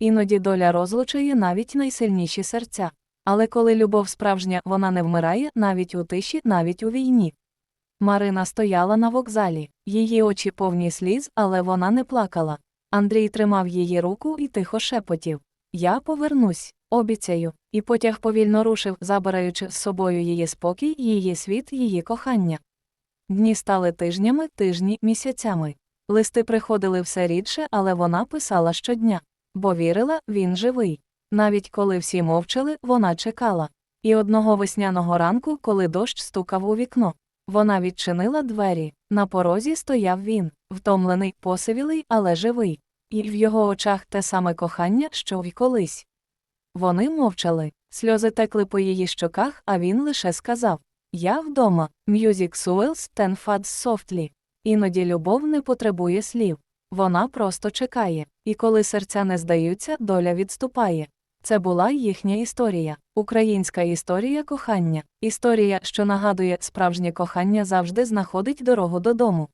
Іноді доля розлучує навіть найсильніші серця. Але коли любов справжня, вона не вмирає навіть у тиші, навіть у війні. Марина стояла на вокзалі, її очі повні сліз, але вона не плакала. Андрій тримав її руку і тихо шепотів Я повернусь, обіцяю, і потяг повільно рушив, забираючи з собою її спокій, її світ, її кохання. Дні стали тижнями, тижні, місяцями. Листи приходили все рідше, але вона писала щодня, бо вірила, він живий. Навіть коли всі мовчали, вона чекала. І одного весняного ранку, коли дощ стукав у вікно, вона відчинила двері. На порозі стояв він, втомлений, посивілий, але живий. І в його очах те саме кохання, що й колись. Вони мовчали, сльози текли по її щоках, а він лише сказав Я вдома, Music Swells ten fads softly. Іноді любов не потребує слів. Вона просто чекає, і коли серця не здаються, доля відступає. Це була їхня історія, українська історія кохання, історія, що нагадує, справжнє кохання завжди знаходить дорогу додому.